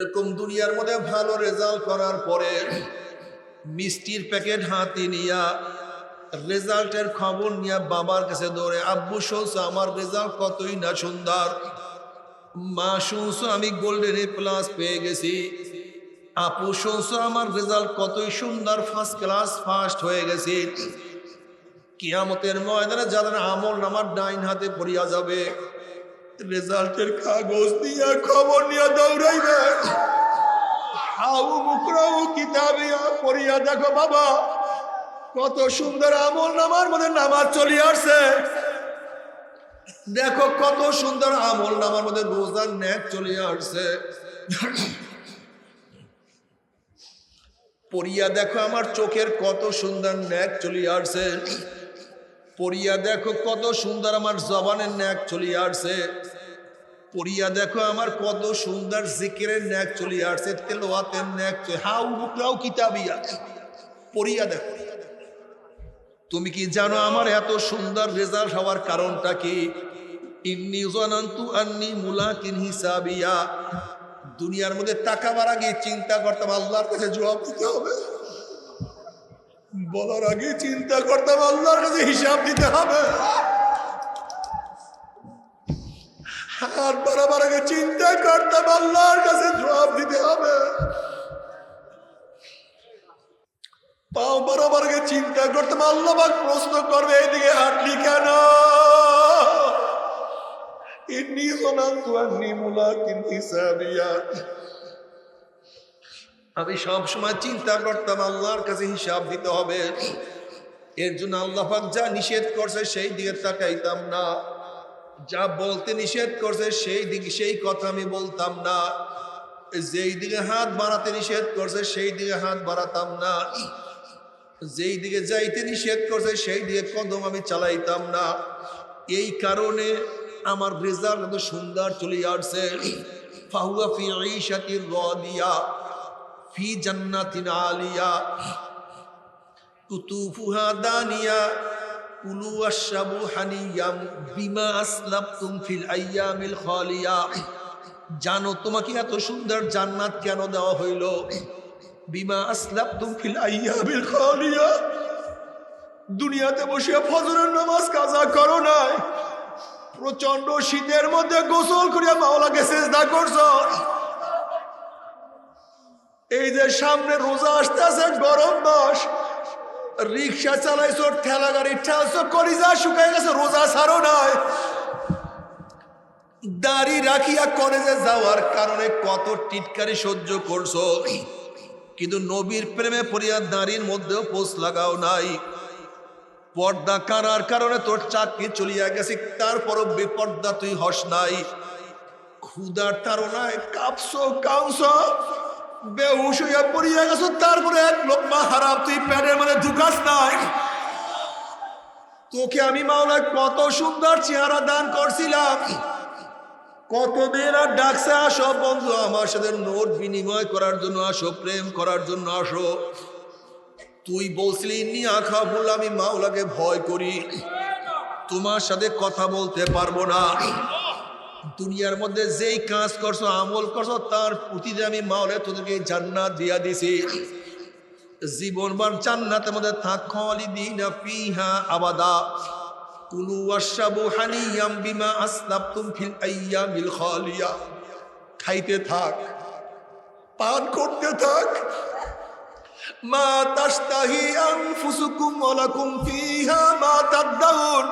এরকম দুনিয়ার মধ্যে ভালো রেজাল্ট করার পরে মিষ্টির প্যাকেট হাতে নিয়া রেজাল্টের খবর নিয়ে বাবার কাছে দৌড়ে, আব্বু, শুনছো? আমার রেজাল্ট কতই না সুন্দর? মা, শুনছো? আমি গোল্ডেন এ প্লাস পেয়ে গেছি। আপু, শুনছো? আমার রেজাল্ট কতই সুন্দর? ফার্স্ট ক্লাস ফার্স্ট হয়ে গেছি। কিয়ামতের ময়দানে যাদের আমল আমার ডাইন হাতে পড়িয়া যাবে রেজাল্টের কাগজ নিয়ে খবর নিয়ে দৌড়াইবে। হাউ মুকরাউ কিতাবিয়া পড়িয়া দেখো বাবা, কত সুন্দর আমল নামার মধ্যে নামাজ চলে আসছে। দেখো কত সুন্দর আমল নামার মধ্যে রোজার ন্যাক চলে আসছে। পড়িয়া দেখো আমার চোখের কত সুন্দর ন্যাক চলে আসছে। পড়িয়া দেখো কত সুন্দর আমার জবানের ন্যাক চলে আসছে। পড়িয়া দেখো আমার কত সুন্দর জিকিরের ন্যাক চলে আসছে, তেলোয়াতের ন্যাক হাউ মুকরাও কিতাবিয়া পড়িয়া দেখো। তুমি কি জানো আমার এত সুন্দর রেজাল্ট হওয়ার কারণটা কি? ইন্নি জানান্তু আন্নি মুলাকিন হিসাবিয়া। দুনিয়ার মধ্যে তাকাবার আগে চিন্তা করতাম, আল্লাহর কাছে জবাব দিতে হবে। বলার আগে চিন্তা করতাম আল্লাহর কাছে হিসাব দিতে হবে। হাত বাড়াবার আগে চিন্তা করতাম আল্লাহর কাছে জবাব দিতে হবে। পাও বরাবর আগে চিন্তা করতাম আল্লাহ প্রশ্ন করবে এইদিকে হাঁটলি কেন? ইন্নি জনান্তু আন্নি মুলাকিন হিসাবিয়া আমি সব সময় চিন্তা করতাম, আল্লাহর কাছে হিসাব দিতে হবে। এর জন্য আল্লাহফাক যা নিষেধ করছে সেই দিকে তাকাইতাম না। যা বলতে নিষেধ করছে সেই দিকে, সেই কথা আমি বলতাম না। যেই দিকে হাত বাড়াতে নিষেধ করছে সেই দিকে হাত বাড়াতাম না। যেই দিকে যাইতে নিষেধ করছে সেই দিকে কদম আমি চালাইতাম না। এই কারণে আমার রেজাল্ট সুন্দর চলে আসছে। ফাহুয়া ফি ঈশাতির রাদিয়া। ফি জান্নাতিন আলিয়া, কুতুফুহা দানিয়া, কুলু আশরাবু হানিয়াম বিমা আসলাফতুম ফিল আইয়ামিল খালিয়া। জানো তোমাকে এত সুন্দর জান্নাত কেন দেওয়া হইল? বিমা আসলাফতুম ফিল আইয়ামিল খালিয়া। দুনিয়াতে বসে ফজরের নামাজ কাজা করো নাই। প্রচণ্ড শীতের মধ্যে গোসল করিয়া মাওলাকে সেজদা করছ। এই যে সামনে রোজা আসতেছে, গরম মাস রিক্সা চালাইছো, ঠেলা গাড়ি ঠেলছো, কলিজা শুকাই গেছে, রোজা ছাড়ো নাই। দাড়ি রাখিয়া কলেজে যাওয়ার কারণে কত টিটকারি সহ্য করছ। কিন্তু নবীর প্রেমে পড়িয়া দাঁড়ির মধ্যেও পোষ লাগাও নাই। পর্দা কানার কারণে তোর চাকরি চলিয়া গেছে, তারপরও বেপর্দা তুই হস নাই। ক্ষুদার তারনায় কাঁপছো, কাউছো। বেহুশ হইয়া পড়িয়া গেছো, তারপরে এক লোকমা হারাম, তুই প্যাডের মধ্যে ঢুকাস নাই। তোকে আমি মাওলা কত সুন্দর চেহারা দান করছিলাম। কতদিন আর ডাকছে, আসো বন্ধু, আমার সাথে নোট বিনিময় করার জন্য আসো, প্রেম করার জন্য আসো। তুই বলছিলি নি আখা বল আমি মাওলাকে ভয় করি। তোমার সাথে কথা বলতে পারব না। দুনিয়ার মধ্যে যেই কাজ করছ, আমল করছ, তার প্রতিদিন আমি মাওলে তোদেরকে জান্নাত দিয়া দিছি। জীবনবার জান্নাতের মধ্যে থাক, খালিদিনা ফিহা আবাদা। কুলু ওয়াশরাবু হানিয়াম বিমা আসলাফতুম ফিল আইয়ামিল খালিয়া। খাইতে থাক, পান করতে থাক। মা তাস্তাহি আনফুসুকুম ওয়ালাকুম ফিহা মা তাদদাউন।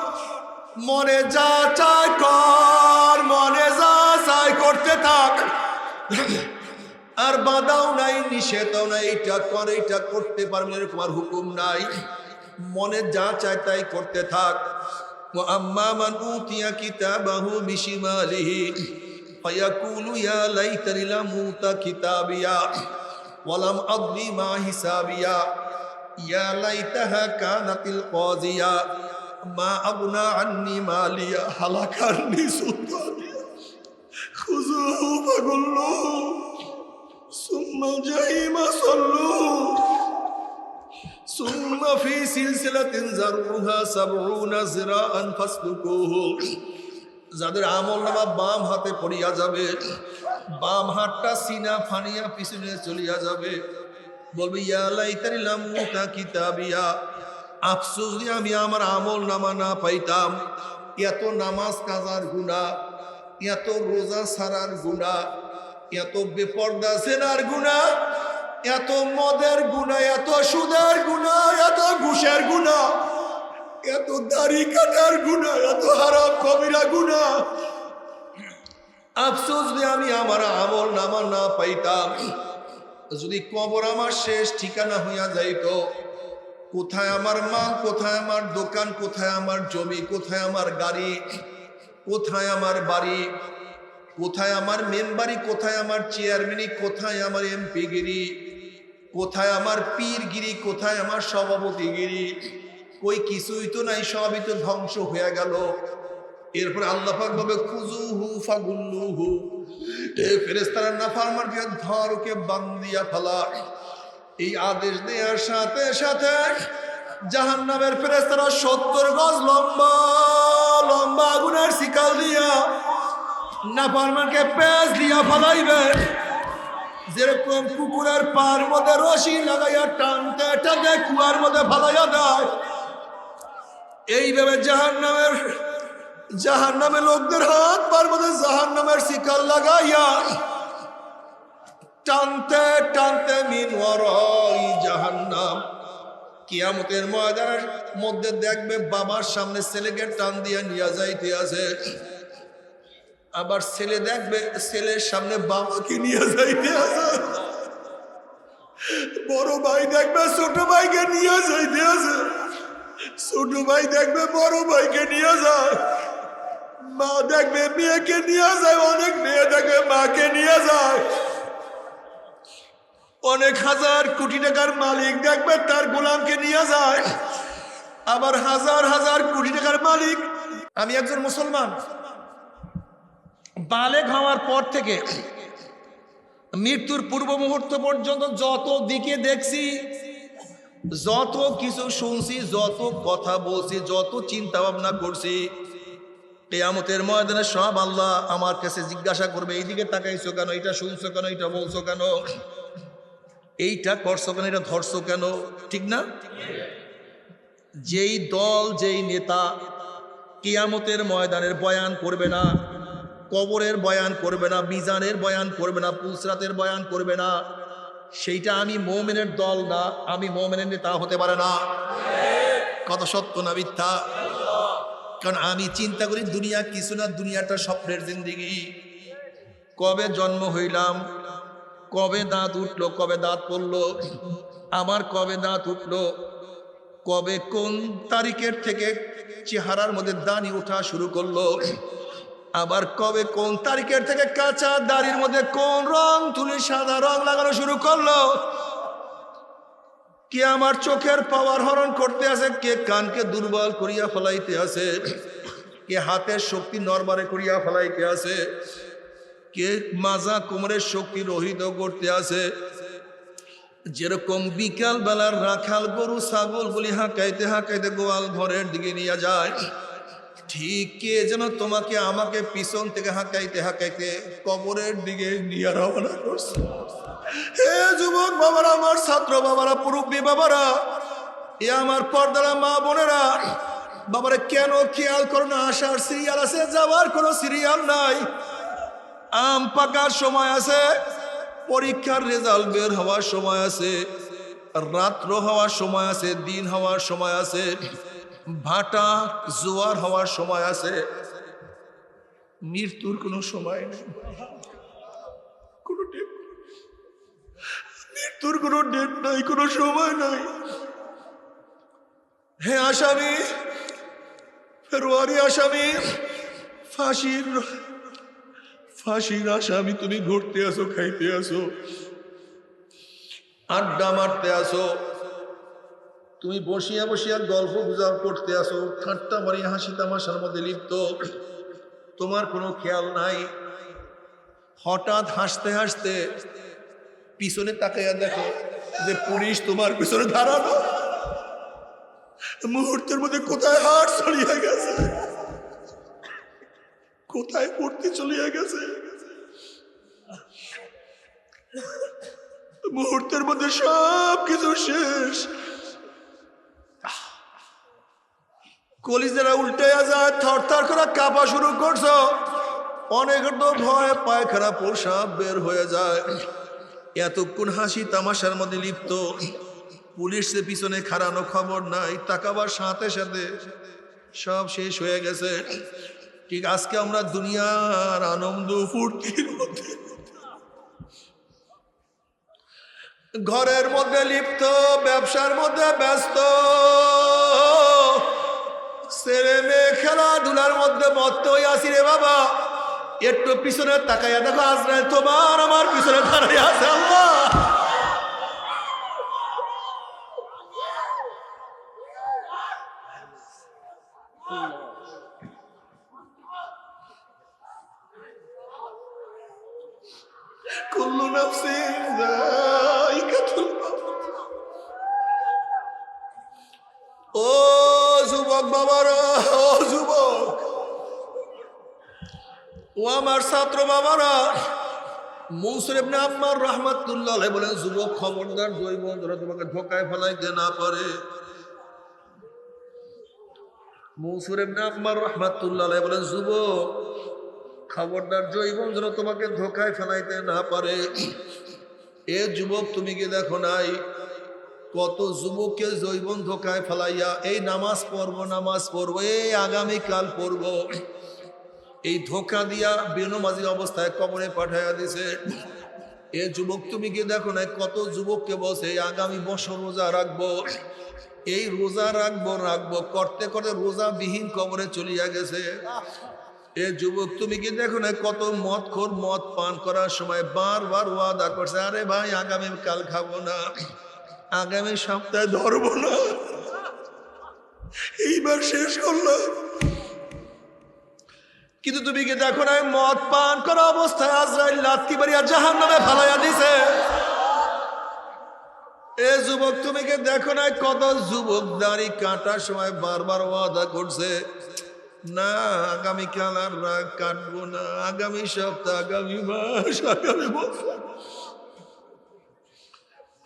মনে যা চায় কর, মনে যা চায় করতে থাক। আর বাধাও নাই, নিষেধও নাই, এইটা কর, এইটা করতে পারবে এরকম আর হুকুম নাই। মনে যা চায় তাই করতে থাক। আম্মা মান উতিয়া কিতাবাহু বিশিমালিহি, ফায়াকুলু ইয়া লাইতানি লাম উতা কিতাবিয়া ওয়ালাম আদরি মা হিসাবিয়া, ইয়া লাইতাহা কানাতিল কাজিয়া। মা আগনা আন্নি মালিয়া হালাকান্নি সুলতানিয়া খুজুহু ফাগুল্লুহু সুম্মা জাহিমা সাল্লুহু ثم في سلسلة زرعها سبعون ذراعا فاسلكوه যাদের আমল নামা বাম হাতে পড়িয়া যাবে বাম হাতটা সিনা ফানিয়া পিছনে চলিয়া যাবে বলবে ইয়ালাই তারিলাম মুতা কিতাবিয়া আফসোস দিয়ে আমি আমার আমল নামা না পাইতাম। এত নামাজ কাজার গুণা, এত রোজা সারার গুণা, এত বেপর্দা সেনার গুণা, এত মদের গুণা, এত সুদের গুণা, এত ঘুষের গুণা, এত দাড়ি কাটার গুণা, এত হারাম কবিরা গুণা। আফসোস যে আমি আমার আমল নামা না পাইতাম। যদি কবর আমার শেষ ঠিকানা হইয়া যাইতো কোথায় আমার মাল কোথায় আমার দোকান কোথায় আমার জমি কোথায় আমার গাড়ি কোথায় আমার বাড়ি কোথায় আমার মেম্বারি কোথায় আমার চেয়ারম্যানি কোথায় আমার এমপিগিরি কোথায় আমার পীরগিরি কোথায় আমার সভাপতিগিরি কই কিছুই তো নাই সবই তো ধ্বংস হয়ে গেল এরপর আল্লাহ পাক বলবে খুজুহু ফাগুল্লুহু এ ফেরেশতারা নাফরমান দিয়ে ধর ওকে বান্দিয়া ফেলা এই আদেশ দেওয়ার সাথে সাথে জাহান্নামের ফেরেশতারা সত্তর গজ লম্বা লম্বা আগুনের শিকাল দিয়া নাফরমানকে পেঁচ দিয়া ফলাইবে। যেরকম কুকুরের পার মধ্যে রশি লাগাইয়া টানতে টানতে কুয়ার মধ্যে ফালাইয়া দেয় এইভাবে জাহান নামের জাহান নামে লোকদের হাত পার মধ্যে জাহান নামের শিকার লাগাইয়া টানতে টানতে মিন জাহান নাম কিয়ামতের ময়দানের মধ্যে দেখবে বাবার সামনে ছেলেকে টান দিয়া নিয়ে যাইতে আছে। আবার ছেলে দেখবে ছেলের সামনে বাবাকে নিয়ে যাইতে আছে। বড় ভাই দেখবে ছোট ভাইকে নিয়ে যাইতে আছে। ছোট ভাই দেখবে বড় ভাইকে নিয়ে যায়। মা দেখবে মেয়েকে নিয়ে যায়, অনেক মেয়ে দেখবে মাকে নিয়ে যায়। অনেক হাজার কোটি টাকার মালিক দেখবে তার গোলামকে নিয়ে যায়। আবার হাজার হাজার কোটি টাকার মালিক। আমি একজন মুসলমান। বালেক হওয়ার পর থেকে মৃত্যুর পূর্ব মুহূর্ত পর্যন্ত যত দিকে দেখছি, যত কিছু শুনছি, যত কথা বলছি, যত চিন্তা ভাবনা করছি, কেয়ামতের ময়দানে সব আল্লাহ আমার কাছে জিজ্ঞাসা করবে, এইদিকে তাকাইছো কেন? এটা শুনছো কেন? এটা বলছো কেন? এইটা করছ কেন? এটা ধরছো কেন? ঠিক না? যেই দল, যেই নেতা কিয়ামতের ময়দানের বয়ান করবে না, কবরের বয়ান করবে না, মিজানের বয়ান করবে না, পুলসরাতের বয়ান করবে না, সেইটা আমি মোমেনের দল না, আমি মোমেনের নেতা হতে পারে না। কত সত্য না মিথ্যা? কারণ আমি চিন্তা করি দুনিয়া কিছু না, দুনিয়াটা স্বপ্নের জিন্দিগি। কবে জন্ম হইলাম? কবে দাঁত উঠল, কবে দাঁত পড়ল, আমার কবে দাঁত উঠল, কবে কোন তারিখের থেকে চেহারার মধ্যে দানি ওঠা শুরু করল, আবার কবে কোন তারিখের থেকে কাঁচা দাড়ির মধ্যে কোন রং তুলি সাদা রং লাগানো শুরু করল, কে আমার চোখের পাওয়ার হরণ করতে আছে কে কানকে দুর্বল করিয়া ফেলাইতে আছে কে হাতের শক্তি নরমারে করিয়া ফেলাইতে আছে কে মাজা কোমরের শক্তি রহিত করতে আছে? যেরকম বিকাল বেলার রাখাল গরু, ছাগল বলি হাঁকাইতে হাঁকাইতে গোয়াল ঘরের দিকে নিয়ে যায়, ঠিক কে যেন তোমাকে আমাকে পিছন থেকে হাঁকাইতে হাঁকাইতে কবরের দিকে নিয়ে রওনা করছে। হে যুবক বাবারা, আমার ছাত্র বাবারা মুরব্বী বাবারা, এ আমার পর্দারা মা বোনেরা, বাবারা কেন খেয়াল করো না? আসার সিরিয়াল আছে, যাওয়ার কোনো সিরিয়াল নাই। আম পাকার সময় আছে, পরীক্ষার রেজাল্ট বের হওয়ার সময় আছে, রাত্র হওয়ার সময় আছে, দিন হওয়ার সময় আছে, ভাটা জোয়ার হওয়ার সময় আছে। মৃত্যুর কোনো সময় নেই। মৃত্যুর কোনো ডেট নাই, কোনো সময় নাই। হে আসামি, ফেব্রুয়ারি আসামি, ফাঁসির ফাঁসির আসামি তুমি ঘুরতে আসো, খাইতে আসো, আড্ডা মারতে আসো, তুমি বসিয়া বসিয়া গল্প গুজব করতে আসো, ঠাট্টা মারিয়া, হাসি তামাশার মধ্যে লিপ্ত। তোমার কোনো খেয়াল নাই। হঠাৎ হাসতে হাসতে পিছনে তাকাইয়া দেখো যে পুলিশ তোমার পিছনে দাঁড়ানো মুহূর্তের মধ্যে কোথায় হাট চলিয়া গেছে? কোথায় পড়তে চলিয়া গেছে? মুহূর্তের মধ্যে সব কিছু শেষ কলিজারা উল্টে যায় থর থর করে কাঁপা শুরু করছ। অনেকের তো ভয়, পায়খানা প্রসাব বের হয়ে যায়। এতক্ষণ হাসি তামাশার মধ্যে লিপ্ত। পুলিশের পিছনে খাড়ানো খবর নাই, তাকাবার সাথে সাথে সব শেষ হয়ে গেছে। ঠিক আজকে আমরা দুনিয়ার আনন্দ ফুর্তির মধ্যে ঘরের মধ্যে লিপ্ত, ব্যবসার মধ্যে ব্যস্ত, ছেলে মেয়ে খেলাধুলার মধ্যে মত্ত হয়ে আসি রে বাবা। একটু পিছনে তাকাইয়া দেখো, আজরাইল তোমার আমার পিছনে দাঁড়িয়ে আছে, আল্লাহ। যায়কাতুল মাউত। ও যুবক বাবারা, ও যুবক ও আমার ছাত্র বাবারা, মৌসুর ইবনে আম্মার রহমাতুল্লাহ বলেন, যুবক, খবরদার জৈব ধরে তোমাকে ধোকায় ফেলাইতে না পারে মৌসুর যুবক খবরদার জৈবন যেন তোমাকে ধোকায় ফেলাইতে না পারে। এ যুবক, তুমি কি দেখো নাই? কত যুবককে জৈবন ধোকায় ফেলাইয়া, এই নামাজ পড়ব নামাজ পড়ব, এই আগামীকাল পড়ব। এই ধোকা দিয়া বেনমাজি অবস্থায় কবরে পাঠাইয়া দিছে। এ যুবক, তুমি কি দেখো না কত যুবককে বসে আগামী বছর রোজা রাখব। এই রোজা রাখব রাখব, করতে করতে রোজা বিহীন কবরে চলিয়া গেছে। এ যুবক, তুমি কি দেখো না কত মদ খোর মদ পান করার সময় বারবার ওয়াদা করছে, আরে ভাই, আগামী কাল খাব না, আগামী সপ্তাহে ধরবো না, এইবার শেষ করলাম। কিন্তু তুমি কি দেখো না মদ পান করা অবস্থায় আজরাইল লাত্তি বাড়িয়া জাহান নামে ফালাইয়া দিছে? এ যুবক, তুমি কি দেখো না কত যুবক দাড়ি কাটার সময় বারবার ওয়াদা করছে না আগামীকাল আর রাগ কাটবো না, আগামী সপ্তাহ, আগামী মাস, আগামী বছর।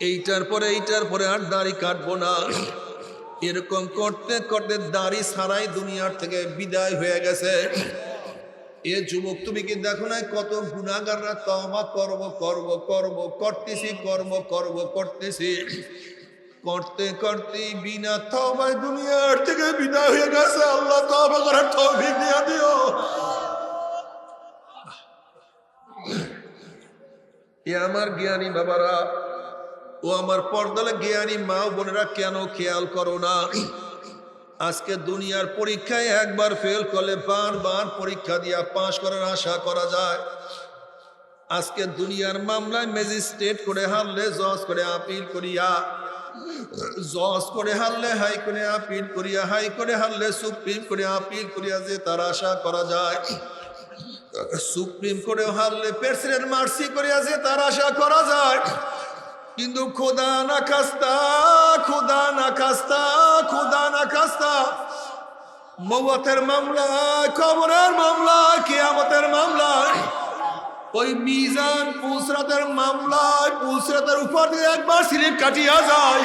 এইটার পরে এইটার পরে আর দাড়ি কাটবো না। এরকম করতে করতে দাড়ি ছাড়াই দুনিয়ার থেকে বিদায় হয়ে গেছে। এ যুবক, তুমি কি দেখো না কত গুণাগাররা তবা করব করব করব, করতেছি কর্ম করব, করতেছি। করতে করতে বিনা তবায় দুনিয়ার থেকে বিদায় হয়ে গেছে। আল্লাহ তবা করার তৌফিক দিয়া দিও। এ আমার জ্ঞানী বাবারা, ও আমার পর্দালে জ্ঞানী মা বোনেরা কেন খেয়াল করো না? আজকে দুনিয়ার পরীক্ষায় একবার ফেল করলে বারবার পরীক্ষা দিয়া পাশ করার আশা করা যায়। আজকে দুনিয়ার মামলায় ম্যাজিস্ট্রেট করে হারলে, জজ করে আপিল করিয়া জজ করে হারলে হাই করে আপিল করিয়া, হাই করে হারলে সুপ্রিম করে আপিল করিয়া যে তার আশা করা যায়। সুপ্রিম করে হারলে প্রেসিডেন্ট মার্সি করিয়া যে তার আশা করা যায়। কিন্তু খোদা না খাস্তা, খোদা না খাস্তা, খোদা না খাস্তা। মৌয়াতের মামলা কবরের মামলা কিয়ামতের মামলা ওই মিজান পুসরাতের মামলায় পুসরাতের উপর দিয়ে একবার স্লিপ কাটিয়া যায়।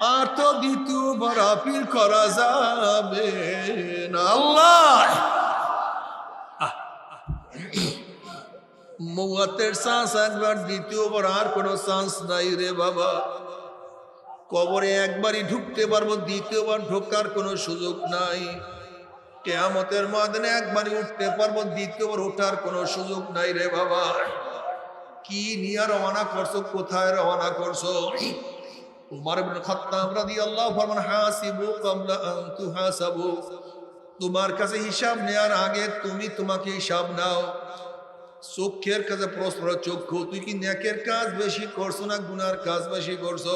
আর তো দ্বিতীয়বার আপিল করা যাবে না। আল্লাহ! চান্স একবার, দ্বিতীয়বার আর কোনো চান্স নাই রে বাবা। কবরে একবারই ঢুকতে পারব, দ্বিতীয়বার ঢোকার কোনো সুযোগ নাই। কেয়ামতের ময়দানে একবারই উঠতে পারব, দ্বিতীয়বার ওঠার কোনো সুযোগ নাই রে বাবা। কি নিয়ে রওনা করছ, কোথায় রওনা করছ? উমার ইবনে খাত্তাব রাদিয়াল্লাহু ফরমান হাসিবু ক্বাবলা আন তুহাসাবু। তোমার কাছে হিসাব নেওয়ার আগে তুমি তোমাকে হিসাব নাও। চোখের কাছে প্রশ্ন চক্ষু, তুই কি নেকের কাজ বেশি করছ না গুনার কাজ বেশি করছ?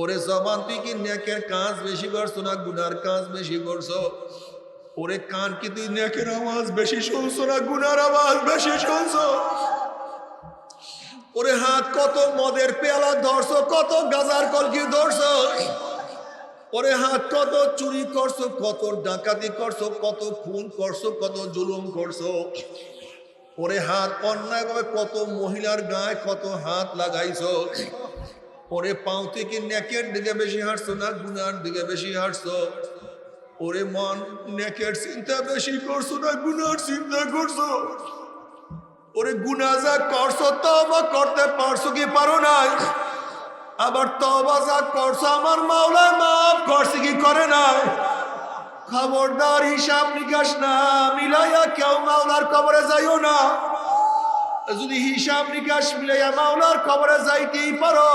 ওরে জবান, তুই কি নেকের কাজ বেশি করছ না গুনার কাজ বেশি করছ? ওরে কান কি তুই নেকের আওয়াজ, বেশি শুনছো না গুনার আওয়াজ, বেশি শুনছো? ওরে হাত কত মদের পেয়ালা ধরছো, কত গাজার কলকি ধরছো? ওরে হাত কত চুরি করছ, কত ডাকাতি করছ, কত খুন করছ, কত জুলুম করছ? ওরে হাত অন্যায় ভাবে কত মহিলার গায়ে কত হাত লাগাইছো? ওরে পাও থেকে নেকের দিকে বেশি হাঁটছো না গুনার দিকে বেশি হাঁটছো? ওরে মন, নেকের চিন্তা বেশি করছ না, গুনার চিন্তা করছ? ওরে গুনা যা করছ তবা করতে পারছ কি পারো নাই? আবার তবা যা করছ, আমার মাওলা মাফ করছে কি করে নাই? খবরদার হিসাব নিকাশ না, মিলাইয়া কেউ মাওলার কবরে যাইও না। যদি হিসাব নিকাশ মিলাইয়া মাওলার কবরে যাইতেই পারো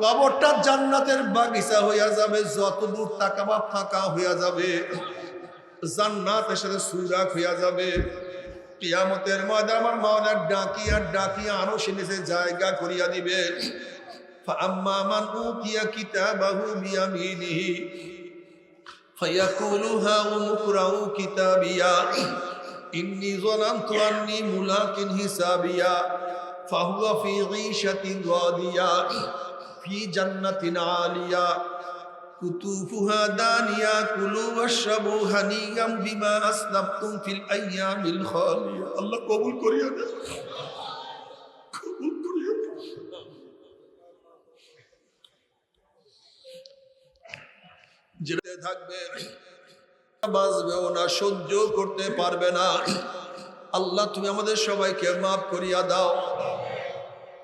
কবরটা জান্নাতের বাগিচা হইয়া যাবে যত দূর তাকাবা ফাঁকা হইয়া যাবে জান্নাতের সাথে সুরাক হইয়া যাবে কিয়ামতের মধ্যে আমার মাওলার ডাকিয়া ডাকিয়া আরো সে নিচে জায়গা করিয়া দিবে فأما من أوتي كتابه بيمينه فيقول هاؤم اقرءوا كتابيا إني ظننت أني ملاق حسابيا فهو في عيشة راضية ফি জান্নাতিন আলিয়া, কুতুফুহা কুলু ওয়াশরাবু আল্লাহ কবুল করিয়া থাকবে, বাঁচবেও না সহ্য করতে পারবে না। আল্লাহ, তুমি আমাদের সবাইকে মাফ করিয়া দাও।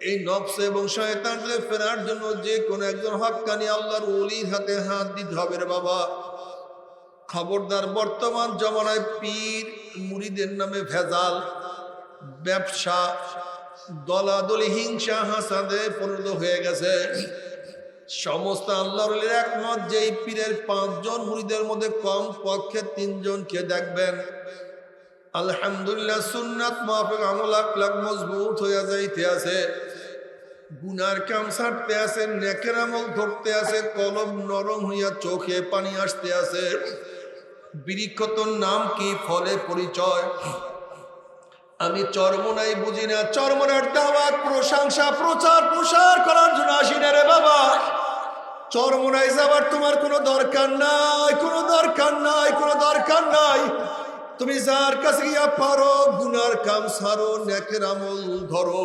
এই নফসে এবং শয়তান ফেরার জন্য যে কোনো একজন হকানি আল্লাহর ওলির হাতে হাত দিতে হবে রে বাবা। খবরদার বর্তমান জমানায় পীর মুড়িদের নামে ভেজাল, ব্যবসা, দলাদলি, হিংসা, হাসাদে পরিণত হয়ে গেছে। সমস্ত আল্লাহর একমত যে এই পীরের পাঁচজন মুড়িদের মধ্যে কম পক্ষে তিনজনকে দেখবেন। আলহামদুলিল্লাহ সুন্নাত মাফিক আমল আকলাক মজবুত হয়ে যাইতে আছে। গুনার কাম ছাড়তে আছে, নেকের আমল ধরতে আছে, কলম নরম হইয়া চোখে পানি আসতে আছে। বৃক্ষতর নাম কি? ফলে পরিচয়। আমি চরমনাই বুঝি না, চরমনার দাওয়াত, প্রশংসা, প্রচার প্রসার করার জন্য আসি না রে বাবা। চরমনাই যাবার তোমার কোনো দরকার নাই, কোনো দরকার নাই, কোনো দরকার নাই। তুমি যার কাছে গিয়া পারো, গুনার কাম সারো, নেকের আমল ধরো।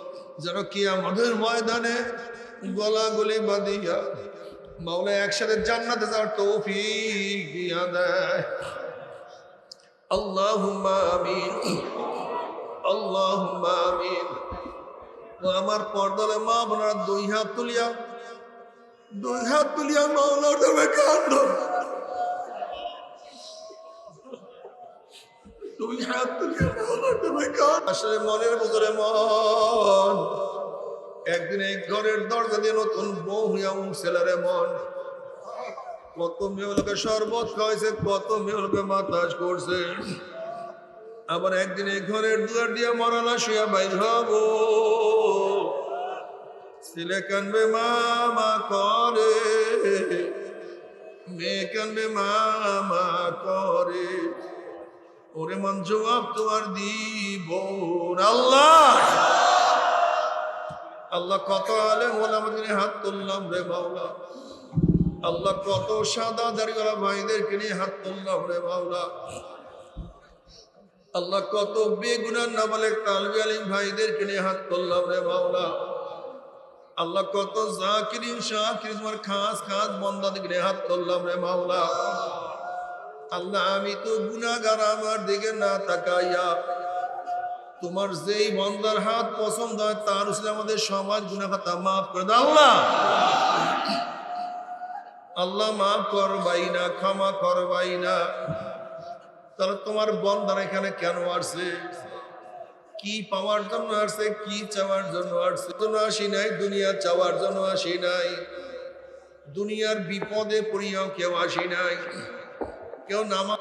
যেন কি আমাদের ময়দানে গলা গলি বাঁধিয়া মাওলা একসাথে জান্নাতে যাওয়ার তৌফিক দিয়া দেয়। আল্লাহুম্মা আমিন। আল্লাহুম্মা আমিন। আমার পর্দালে মা বোনারা দুই হাত তুলিয়া, দুই হাত তুলিয়া মাওলার দেবে কান্দ। দুই হাত কান্দ আসলে মনের ভিতরে মন, একদিন এই ঘরের দরজা দিয়ে নতুন বউ হইয়া মন। কত মেয়েগুলোকে শরবত খাওয়াইছে, কত মেয়েগুলোকে মাতাজ করছে। আবার একদিন এই ঘরের দুয়ার দিয়ে মরালা শুয়া বাইর হব। ছেলে কানবে, মামা করে। মেয়ে কানবে, মামা করে। ওরে মন জবাব তোমার দিব আল্লাহ! আল্লাহ কত আলেম ওলামাদের হাত তুললাম রে বাউলা আল্লাহ কত সাদা দাড়িওয়ালা ভাইদেরকে নিয়ে হাত তুললাম রে বাউলা আল্লাহ কত বেগুনার নামালেক তালবি আলিম ভাইদেরকে নিয়ে হাত তুললাম রে বাউলা আল্লাহ কত জাকিরিন শাকির তোমার খাস খাস বন্দাদিকে হাত তুললাম রে মাওলা। আল্লাহ, আমি তো গুনাগার আমার দিকে না তাকাইয়া তোমার যেই বন্দার হাত পছন্দ হয়, তার উসলে আমাদের সমাজ গুনাখাতা মাফ করে দাও, আল্লাহ। আল্লাহ মাফ করবাই না, ক্ষমা করবাই না। তাহলে তোমার বন্দার এখানে কেন আসছে? কি পাওয়ার জন্য আসছে, কি চাওয়ার জন্য আসছে? জন্য আসি নাই, দুনিয়া চাওয়ার জন্য আসি নাই। দুনিয়ার বিপদে পড়িয়াও কেউ আসি নাই। কেউ নামা